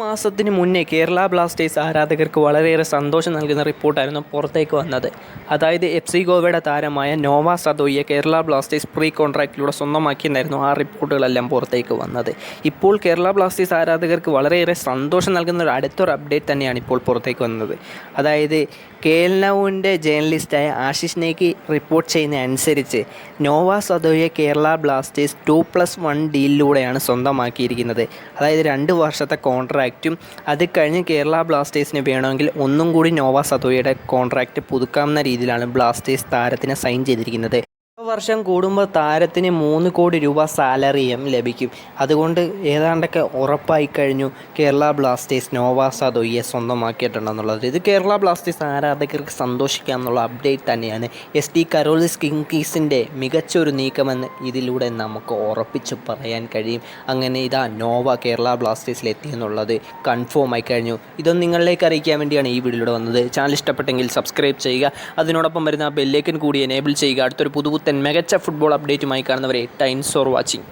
മാസത്തിന് മുന്നേ കേരള ബ്ലാസ്റ്റേഴ്സ് ആരാധകർക്ക് വളരെയേറെ സന്തോഷം നൽകുന്ന റിപ്പോർട്ടായിരുന്നു പുറത്തേക്ക് വന്നത്. അതായത് എഫ് സി ഗോവയുടെ താരമായ നോവ സദോയെ കേരള ബ്ലാസ്റ്റേഴ്സ് പ്രീ കോൺട്രാക്റ്റിലൂടെ സ്വന്തമാക്കിയെന്നായിരുന്നു ആ റിപ്പോർട്ടുകളെല്ലാം പുറത്തേക്ക് വന്നത്. ഇപ്പോൾ കേരള ബ്ലാസ്റ്റേഴ്സ് ആരാധകർക്ക് വളരെയേറെ സന്തോഷം നൽകുന്ന ഒരു അടുത്തൊരു അപ്ഡേറ്റ് തന്നെയാണ് ഇപ്പോൾ പുറത്തേക്ക് വന്നത്. അതായത് കെ ജേർണലിസ്റ്റായ ആശിഷിനേക്ക് റിപ്പോർട്ട് ചെയ്യുന്ന അനുസരിച്ച് Noah സദോയെ Kerala Blasters two plus one ഡീലിലൂടെയാണ് സ്വന്തമാക്കിയിരിക്കുന്നത്. അതായത് രണ്ട് വർഷത്തെ കോൺട്രാക്റ്റും അത് കഴിഞ്ഞ് കേരള ബ്ലാസ്റ്റേഴ്സിന് വേണമെങ്കിൽ ഒന്നും കൂടി നോവ സതോയുടെ കോൺട്രാക്റ്റ് പുതുക്കാവുന്ന രീതിയിലാണ് ബ്ലാസ്റ്റേഴ്സ് താരത്തിനെ സൈൻ ചെയ്തിരിക്കുന്നത്. വർഷം കൂടുമ്പോൾ താരത്തിന് മൂന്ന് കോടി രൂപ സാലറിയും ലഭിക്കും. അതുകൊണ്ട് ഏതാണ്ടൊക്കെ ഉറപ്പായി കഴിഞ്ഞു. കേരള ബ്ലാസ്റ്റേഴ്സ് നോവ സദോയെ സ്വന്തമാക്കിയിട്ടുണ്ടെന്നുള്ളത്. ഇത് കേരള ബ്ലാസ്റ്റേഴ്സ് ആരാധകർക്ക് സന്തോഷിക്കാം എന്നുള്ള അപ്ഡേറ്റ് തന്നെയാണ്. എസ് ടി കരോളിസ് കിങ്കീസിന്റെ മികച്ചൊരു നീക്കമെന്ന് ഇതിലൂടെ നമുക്ക് ഉറപ്പിച്ച് പറയാൻ കഴിയും. അങ്ങനെ ഇതാ നോവ കേരള ബ്ലാസ്റ്റേഴ്സിൽ എത്തിയെന്നുള്ളത് കൺഫേം ആയി കഴിഞ്ഞു. ഇതൊന്നും നിങ്ങളിലേക്ക് അറിയിക്കാൻ വേണ്ടിയാണ് ഈ വീഡിയോയിലൂടെ വന്നത്. ചാനൽ ഇഷ്ടപ്പെട്ടെങ്കിൽ സബ്സ്ക്രൈബ് ചെയ്യുക. അതിനോടൊപ്പം വരുന്ന ബെല്ലേക്കൻ കൂടി എനേബിൾ ചെയ്യുക. അടുത്തൊരു പുതുപുത്തൻ മികച്ച ഫുട്ബോൾ അപ്ഡേറ്റുമായി കാണുന്നവരെ ടൈംസ് ഫോർ വാച്ചിങ്.